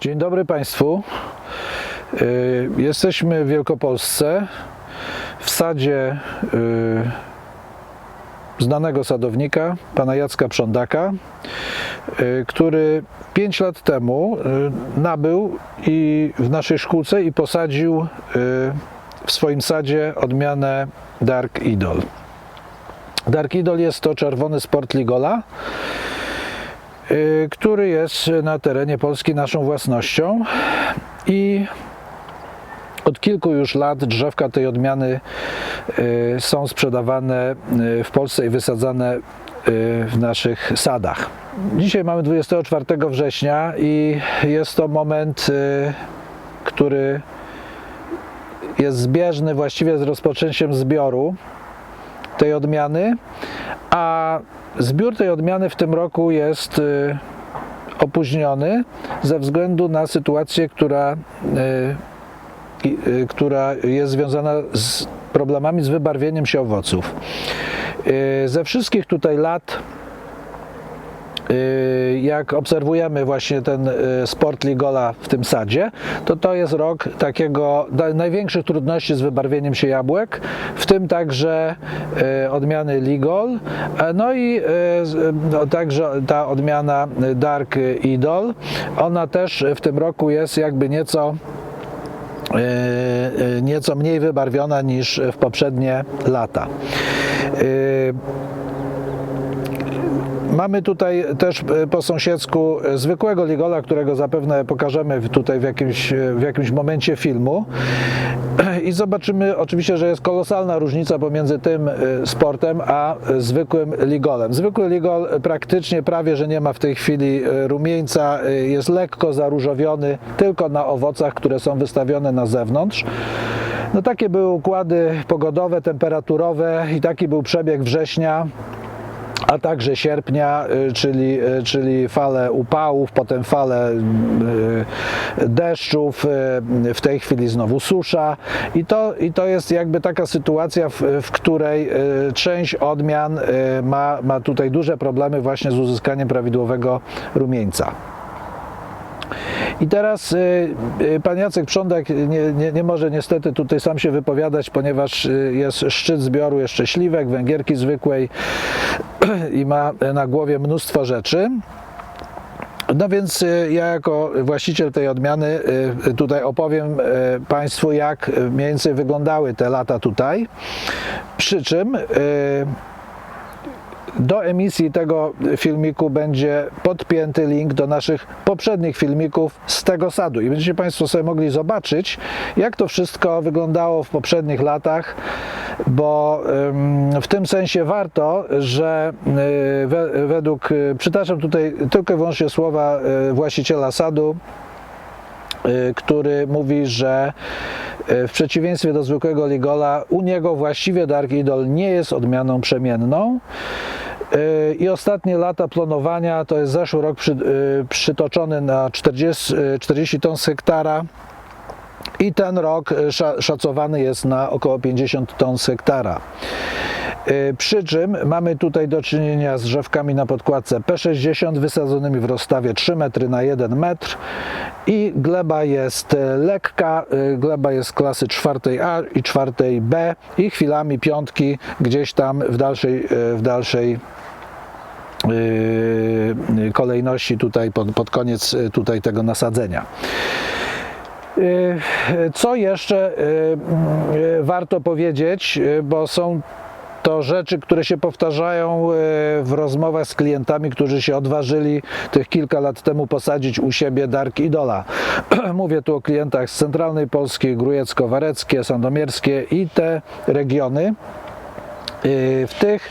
Dzień dobry Państwu. Y, Jesteśmy w Wielkopolsce, w sadzie y, znanego sadownika, pana Jacka Przondaka, y, który 5 lat temu nabył i w naszej szkółce i posadził w swoim sadzie odmianę Dark Idol. Dark Idol jest to czerwony sport Ligola, który jest na terenie Polski naszą własnością i od kilku już lat drzewka tej odmiany y, są sprzedawane y, w Polsce i wysadzane y, w naszych sadach. Dzisiaj mamy 24 września i jest to moment, y, który jest zbieżny właściwie z rozpoczęciem zbioru tej odmiany, a zbiór tej odmiany w tym roku jest y, opóźniony ze względu na sytuację, która, y, y, która jest związana z problemami z wybarwieniem się owoców. Ze wszystkich tutaj lat jak obserwujemy właśnie ten y, sport Ligola w tym sadzie, to to jest rok takiego największych trudności z wybarwieniem się jabłek, w tym także y, odmiany Ligol, no i y, no, także ta odmiana y, Dark Idol, ona też w tym roku jest jakby nieco y, y, nieco mniej wybarwiona niż w poprzednie lata. Mamy tutaj też e, po sąsiedzku e, zwykłego ligola, którego zapewne pokażemy tutaj w jakimś, e, w jakimś momencie filmu. I zobaczymy oczywiście, że jest kolosalna różnica pomiędzy tym sportem a zwykłym ligolem. Zwykły ligol praktycznie prawie, że nie ma w tej chwili rumieńca, jest lekko zaróżowiony tylko na owocach, które są wystawione na zewnątrz. No takie były układy pogodowe, temperaturowe i taki był przebieg września a także sierpnia, y, czyli, y, czyli fale upałów, potem fale y, deszczów, w tej chwili znowu susza i to, i to jest jakby taka sytuacja, w, w której część odmian ma, ma tutaj duże problemy właśnie z uzyskaniem prawidłowego rumieńca. I teraz pan Jacek Przondek nie, nie, nie może niestety tutaj sam się wypowiadać, ponieważ jest szczyt zbioru jeszcze śliwek, węgierki zwykłej i ma na głowie mnóstwo rzeczy. No więc y, ja jako właściciel tej odmiany y, tutaj opowiem y, Państwu, jak mniej więcej wyglądały te lata tutaj. Przy czym do emisji tego filmiku będzie podpięty link do naszych poprzednich filmików z tego sadu. I będziecie Państwo sobie mogli zobaczyć, jak to wszystko wyglądało w poprzednich latach, bo w tym sensie warto, że we, według, y, przytaczam tutaj tylko i wyłącznie słowa y, właściciela sadu, który mówi, że y, w przeciwieństwie do zwykłego Ligola, u niego właściwie Dark Idol nie jest odmianą przemienną. Y, I ostatnie lata plonowania to jest zeszły rok przy, y, przytoczony na 40, y, 40 ton z hektara. I ten rok y, sza- szacowany jest na około 50 ton z hektara. Y, Przy czym mamy tutaj do czynienia z drzewkami na podkładce P60 wysadzonymi w rozstawie 3 metry na 1 metr i gleba jest e, lekka, y, gleba jest klasy 4A i 4B i chwilami piątki gdzieś tam w dalszej, y, w dalszej y, kolejności tutaj pod, pod koniec y, tutaj tego nasadzenia. Y, Co jeszcze y, y, warto powiedzieć, y, bo są to rzeczy, które się powtarzają y, w rozmowach z klientami, którzy się odważyli tych kilka lat temu posadzić u siebie Dark Idola. Mówię tu o klientach z centralnej Polski, Grujecko-Wareckie, Sandomierskie i te regiony. Y, W tych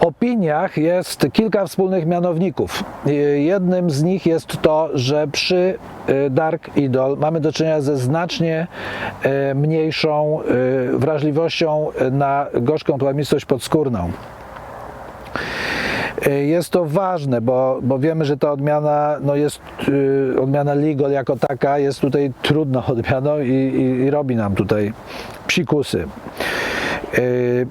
opiniach jest kilka wspólnych mianowników. Y, Jednym z nich jest to, że przy y, Dark Idol mamy do czynienia ze znacznie mniejszą wrażliwością na gorzką plamistość podskórną. Jest to ważne, bo, bo wiemy, że ta odmiana no jest, y, odmiana Ligol jako taka jest tutaj trudną odmianą i, i, i robi nam tutaj psikusy. Y,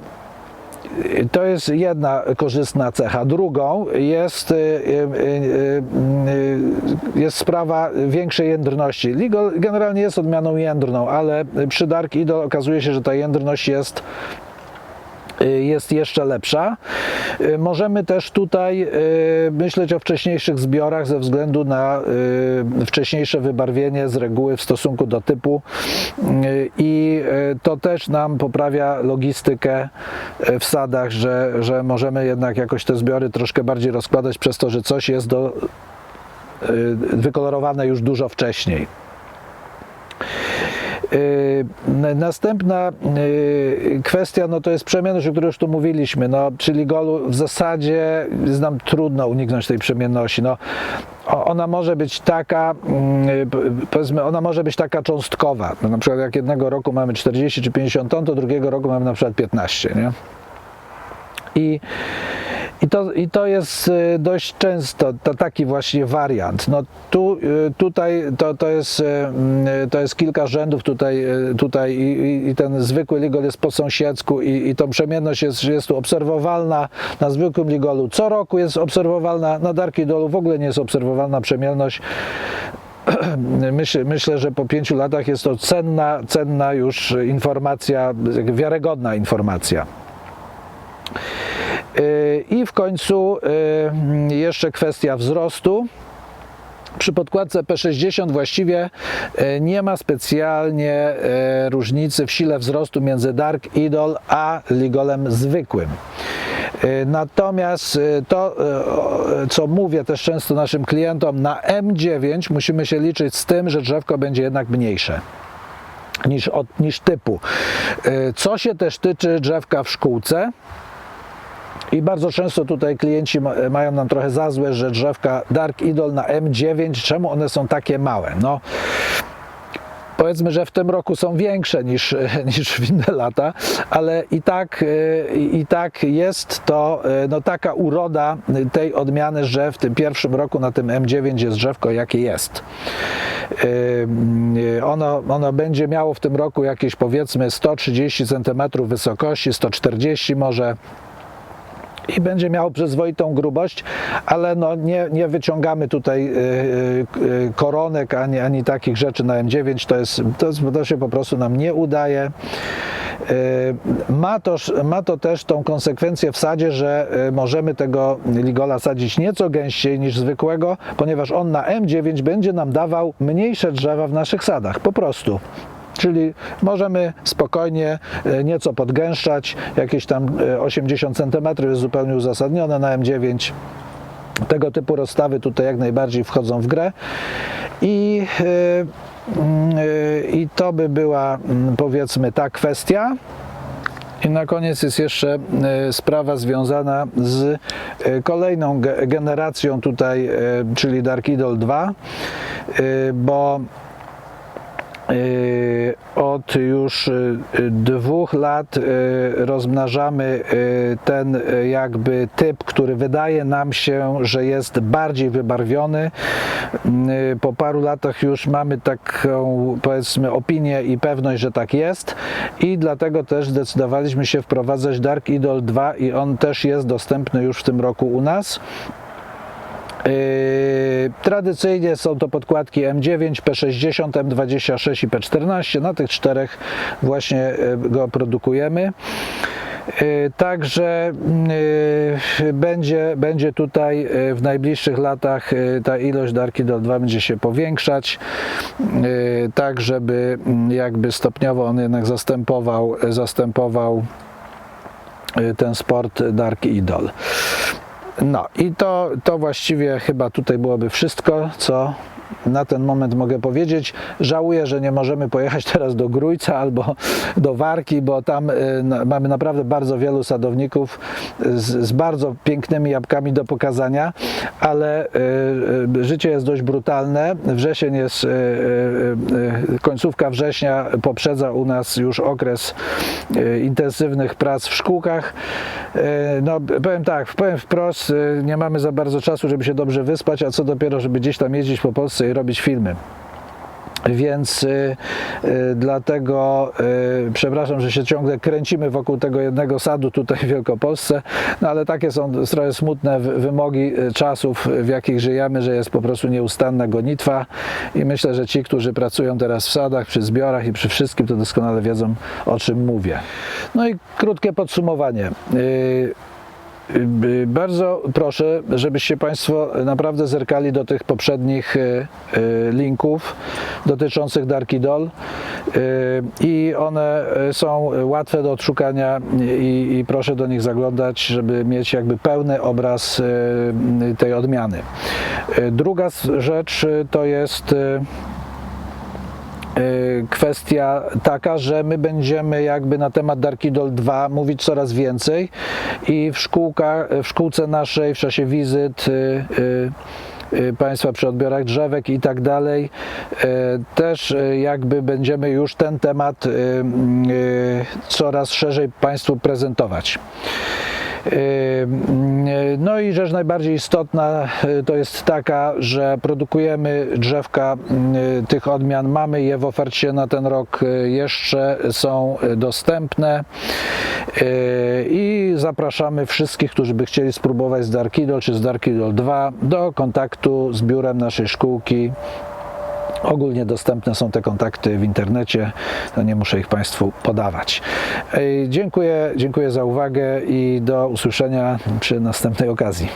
to jest jedna korzystna cecha. Drugą jest, y, y, y, jest sprawa większej jędrności. Ligol generalnie jest odmianą jędrną, ale przy Dark Idol okazuje się, że ta jędrność jest jest jeszcze lepsza. Y, Możemy też tutaj y, myśleć o wcześniejszych zbiorach ze względu na y, wcześniejsze wybarwienie z reguły w stosunku do typu Y, i y, to też nam poprawia logistykę y, w sadach, że, że możemy jednak jakoś te zbiory troszkę bardziej rozkładać przez to, że coś jest do, y, wykolorowane już dużo wcześniej. N- Następna yy, kwestia no to jest przemienność, o której już tu mówiliśmy, no, czyli golu w zasadzie jest nam trudno uniknąć tej przemienności. No, ona może być taka, mm, powiedzmy, ona może być taka cząstkowa. No, na przykład jak jednego roku mamy 40 czy 50 ton, to drugiego roku mamy na przykład 15, nie? I, i, to, I to jest y, dość często to taki właśnie wariant. No tu, y, tutaj to, to, jest, y, to jest kilka rzędów tutaj, tutaj i- i ten zwykły ligol jest po sąsiedzku i, i tą przemienność jest, jest tu obserwowalna na zwykłym ligolu. Co roku jest obserwowalna, na Darki Dolu w ogóle nie jest obserwowalna przemienność. Myślę, myślę, że po pięciu latach jest to cenna, cenna już informacja, wiarygodna informacja. Yy, I w końcu yy, jeszcze kwestia wzrostu. Przy podkładce P60 właściwie yy, nie ma specjalnie różnicy w sile wzrostu między Dark Idol a Ligolem zwykłym. Natomiast to, co mówię też często naszym klientom, na M9 musimy się liczyć z tym, że drzewko będzie jednak mniejsze niż, od, niż typu. Co się też tyczy drzewka w szkółce, i bardzo często tutaj klienci ma, mają nam trochę za złe, że drzewka Dark Idol na M9, czemu one są takie małe? No, powiedzmy, że w tym roku są większe niż, niż w inne lata, ale i tak, e, i tak jest to e, no, taka uroda tej odmiany, że w tym pierwszym roku na tym M9 jest drzewko jakie jest. E, Ono, ono będzie miało w tym roku jakieś powiedzmy 130 cm wysokości, 140 może i będzie miało przyzwoitą grubość, ale no nie, nie wyciągamy tutaj y, y, koronek ani, ani takich rzeczy na M9, to, jest, to, jest, to się po prostu nam nie udaje. Y, Ma to, ma to też tą konsekwencję w sadzie, że y, możemy tego ligola sadzić nieco gęściej niż zwykłego, ponieważ on na M9 będzie nam dawał mniejsze drzewa w naszych sadach, po prostu. Czyli możemy spokojnie e, nieco podgęszczać, jakieś tam e, 80 cm jest zupełnie uzasadnione na M9. Tego typu rozstawy tutaj jak najbardziej wchodzą w grę i, e, mm, e, i to by była mm, powiedzmy ta kwestia. I na koniec jest jeszcze e, sprawa związana z e, kolejną ge- generacją tutaj, e, czyli Dark Idol 2, e, bo Od już yy, dwóch lat yy, rozmnażamy yy, ten yy, jakby typ, który wydaje nam się, że jest bardziej wybarwiony. Yy, Po paru latach już mamy taką powiedzmy opinię i pewność, że tak jest i dlatego też zdecydowaliśmy się wprowadzać Dark Idol 2 i on też jest dostępny już w tym roku u nas. Yy, Tradycyjnie są to podkładki M9, P60, M26 i P14. Na tych czterech właśnie yy, go produkujemy. Yy, Także będzie, będzie tutaj w najbliższych latach ta ilość Darki do 2 będzie się powiększać, tak żeby mm, jakby stopniowo on jednak zastępował, zastępował ten sport Dark Idol. No i to, to właściwie chyba tutaj byłoby wszystko, co na ten moment mogę powiedzieć. Żałuję, że nie możemy pojechać teraz do Grójca albo do Warki, bo tam y, mamy naprawdę bardzo wielu sadowników z, z bardzo pięknymi jabłkami do pokazania, ale y, y, życie jest dość brutalne. Wrzesień jest, końcówka września poprzedza u nas już okres intensywnych prac w szkółkach. No, powiem tak, powiem wprost, nie mamy za bardzo czasu, żeby się dobrze wyspać, a co dopiero, żeby gdzieś tam jeździć po Polsce i robić filmy. Więc y, y, dlatego y, przepraszam, że się ciągle kręcimy wokół tego jednego sadu tutaj w Wielkopolsce, no ale takie są trochę smutne wy- wymogi y, czasów, w jakich żyjemy, że jest po prostu nieustanna gonitwa i myślę, że ci, którzy pracują teraz w sadach, przy zbiorach i przy wszystkim, to doskonale wiedzą, o czym mówię. No i krótkie podsumowanie. Y, Bardzo proszę, żebyście Państwo naprawdę zerkali do tych poprzednich y, y, linków dotyczących Darkidol y, i one są łatwe do odszukania i, i proszę do nich zaglądać, żeby mieć jakby pełny obraz tej odmiany. Druga rzecz to jest kwestia taka, że my będziemy jakby na temat Darkidol 2 mówić coraz więcej i w szkółkach, w szkółce naszej w czasie wizyt y, y, y, Państwa przy odbiorach drzewek i tak dalej. y, Też y, jakby będziemy już ten temat y, y, coraz szerzej Państwu prezentować. No i rzecz najbardziej istotna yy, to jest taka, że produkujemy drzewka yy, tych odmian, mamy je w ofercie na ten rok yy, jeszcze są dostępne i zapraszamy wszystkich, którzy by chcieli spróbować z Darkidol czy z Darkidol 2 do kontaktu z biurem naszej szkółki. Ogólnie dostępne są te kontakty w internecie, to nie muszę ich Państwu podawać. Dziękuję, dziękuję za uwagę i do usłyszenia przy następnej okazji.